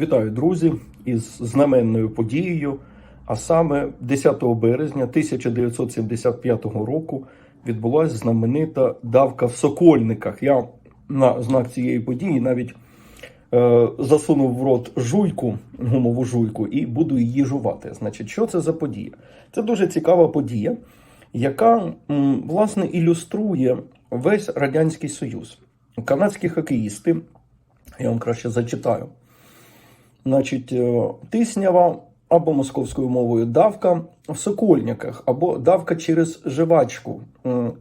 Вітаю, друзі, із знаменною подією. А саме 10 березня 1975 року відбулася знаменита давка в Сокольниках. Я на знак цієї події навіть е, засунув в рот жуйку, гумову жуйку, і буду її жувати. Значить, що це за подія? Це дуже цікава подія, яка м, власне ілюструє весь Радянський Союз. Канадські хокеїсти, я вам краще зачитаю. Значить, е, тиснява або московською мовою давка в сокольниках, або давка через жвачку.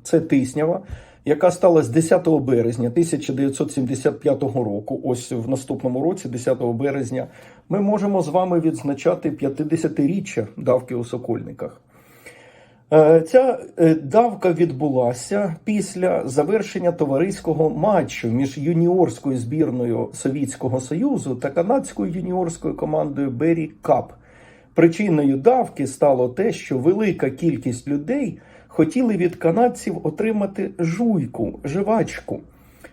Це тиснява, яка сталася 10 березня 1975 року. Ось в наступному році, 10 березня, ми можемо з вами відзначати 50-річчя давки у сокольниках. Е, Ця е, давка відбулася після завершення товариського матчу між юніорською збірною Совєтського Союзу та канадською юніорською командою Бері Кап. Причиною давки стало те, що велика кількість людей хотіли від канадців отримати жуйку, жвачку.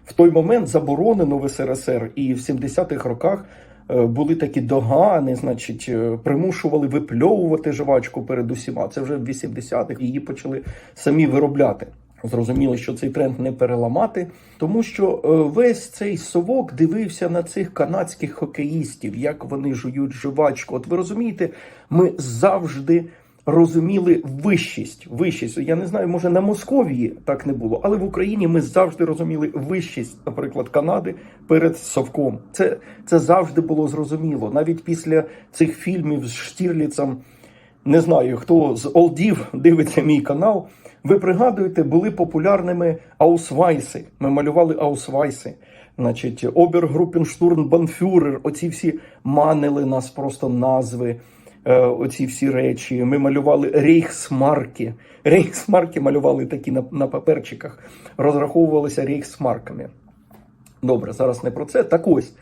В той момент заборонено в СРСР і в 70-х роках були такі догани, значить, е, примушували випльовувати жвачку перед усіма. Це вже в 80-х її почали самі виробляти. Зрозуміло, що цей тренд не переламати, тому що е, весь цей совок дивився на цих канадських хокеїстів, як вони жують жвачку. От ви розумієте, ми завжди розуміли вищість. Вищість. Я не знаю, може на Московії так не було, але в Україні ми завжди розуміли вищість, наприклад, Канади перед совком. Це, це завжди було зрозуміло. Навіть після цих фільмів з Штірліцем. Не знаю, хто з олдів дивиться мій канал. Ви пригадуєте, були популярними аусвайси. Ми малювали аусвайси. Значить, Обергруппенштурмбанфюрер, оці всі манили нас просто назви, оці всі речі. Ми малювали рейхсмарки. Рейхсмарки малювали такі на, на паперчиках, розраховувалися рейхсмарками. Добре, зараз не про це. Так ось.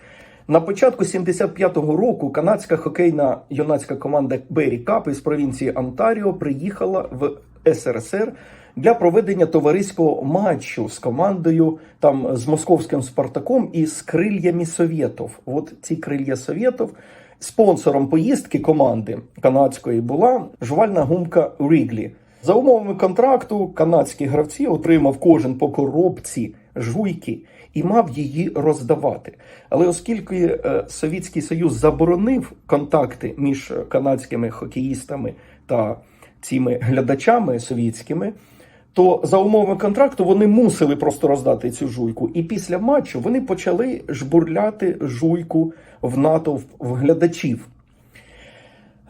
На початку 75-го року канадська хокейна юнацька команда Бері Кап із провінції Онтаріо приїхала в СРСР для проведення товариського матчу з командою там з московським Спартаком і з крильями Совєтов. От ці крилья Совєтов. Спонсором поїздки команди канадської була жувальна гумка Ріглі. За умовами контракту канадські гравці отримав кожен по коробці жуйки і мав її роздавати. Але оскільки е, Совєтський Союз заборонив контакти між канадськими хокеїстами та цими глядачами совєтськими, то за умовами контракту вони мусили просто роздати цю жуйку. І після матчу вони почали жбурляти жуйку в натовп в глядачів.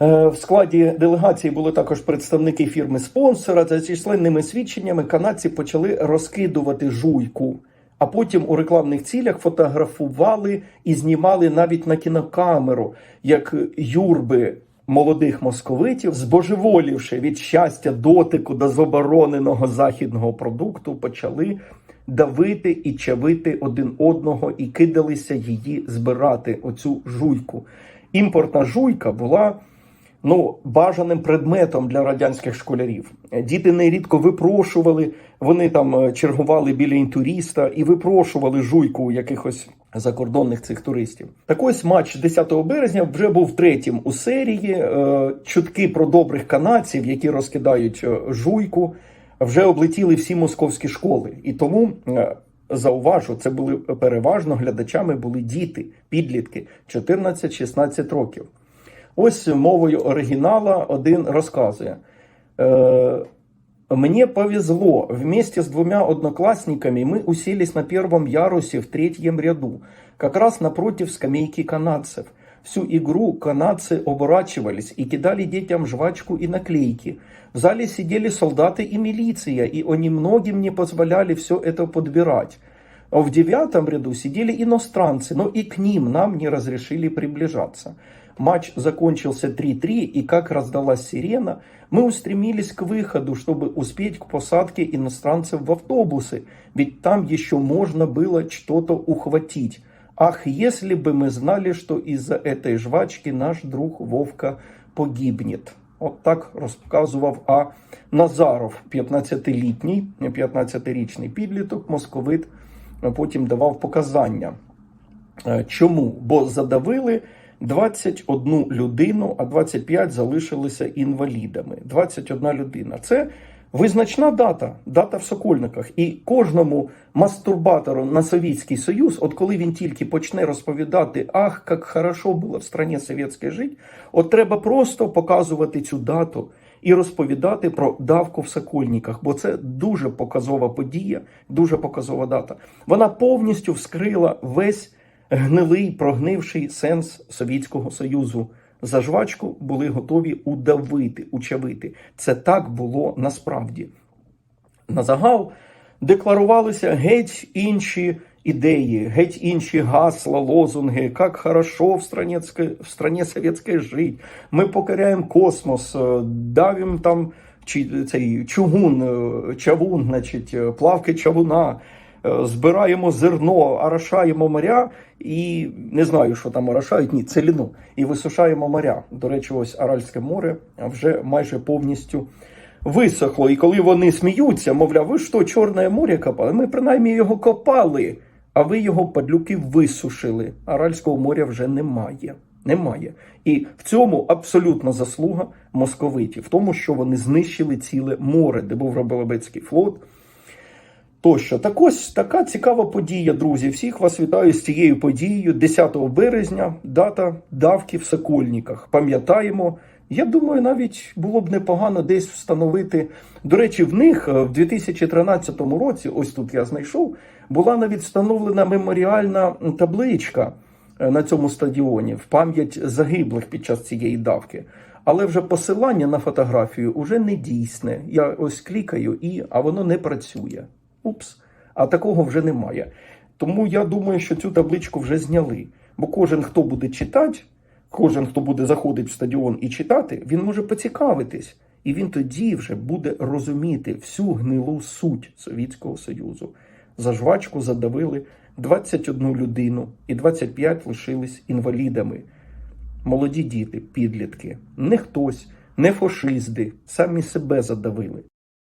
Е, В складі делегації були також представники фірми спонсора. За численними свідченнями канадці почали розкидувати жуйку, а потім у рекламних цілях фотографували і знімали навіть на кінокамеру, як юрби молодих московитів, збожеволівши від щастя дотику до забороненого західного продукту, почали давити і чавити один одного і кидалися її збирати. Оцю жуйку. Імпортна жуйка була ну, бажаним предметом для радянських школярів. Діти нерідко випрошували, вони там е, чергували біля інтуриста і випрошували жуйку у якихось закордонних цих туристів. Так ось матч 10 березня вже був третім у серії. Е, Чутки про добрих канадців, які розкидають е, жуйку, вже облетіли всі московські школи. І тому е, зауважу, це були переважно глядачами були діти, підлітки 14-16 років. Ось мовою оригінала один розказує. Мне повезло. Вместе с двумя одноклассниками мы уселись на первом ярусе в третьем ряду, как раз напротив скамейки канадцев. Всю игру канадцы оборачивались и кидали детям жвачку и наклейки. В зале сидели солдаты и милиция, и они многим не позволяли все это подбирать. В девятом ряду сидели иностранцы, но и к ним нам не разрешили приближаться. Матч закончился 3-3, и как раздалась сирена, мы устремились к выходу, чтобы успеть к посадке иностранцев в автобусы, ведь там еще можно было что-то ухватить. Ах, если бы мы знали, что из-за этой жвачки наш друг Вовка погибнет. От так розказував А. Назаров, 15-літній, 15-річний підліток, московит, потім давав показання. Е, Чому? Бо задавили 21 людину, а 25 залишилися інвалідами. 21 людина. Це визначна дата, дата в Сокольниках. І кожному мастурбатору на Совєтський Союз, от коли він тільки почне розповідати, ах, як хорошо було в страні совєтське жити, от треба просто показувати цю дату і розповідати про давку в Сокольниках, бо це дуже показова подія, дуже показова дата. Вона повністю вскрила весь гнилий, прогнивший сенс Совєтського Союзу. За жвачку були готові удавити, учавити. Це так було насправді. На загал декларувалися геть інші ідеї, геть інші гасла, лозунги, як хорошо в стране, в стране совєтське жить. Ми покоряємо космос, е, давим там чи, цей чугун, е, чавун, значить, е, плавки чавуна. Е, Збираємо зерно, орошаємо моря і не знаю, що там орошають, ні, целіну. І висушаємо моря. До речі, ось Аральське море вже майже повністю висохло. І коли вони сміються, мовляв, ви що, Чорне море копали? Ми принаймні його копали, а ви його падлюки висушили. Аральського моря вже немає. Немає. І в цьому абсолютно заслуга московитів, в тому, що вони знищили ціле море, де був Раболобецький флот. Тощо, так ось така цікава подія, друзі. Всіх вас вітаю з цією подією. 10 березня, дата давки в Сокольниках. Пам'ятаємо. Я думаю, навіть було б непогано десь встановити. До речі, в них е, в 2013 році, ось тут я знайшов, була навіть встановлена меморіальна табличка е, на цьому стадіоні в пам'ять загиблих під час цієї давки. Але вже посилання на фотографію вже не дійсне. Я ось клікаю і а воно не працює. Упс, а такого вже немає. Тому я думаю, що цю табличку вже зняли. Бо кожен, хто буде читати, кожен, хто буде заходити в стадіон і читати, він може поцікавитись. І він тоді вже буде розуміти всю гнилу суть Совєтського Союзу. За жвачку задавили 21 людину, і 25 лишились інвалідами. Молоді діти, підлітки, не хтось, не фашисти, самі себе задавили.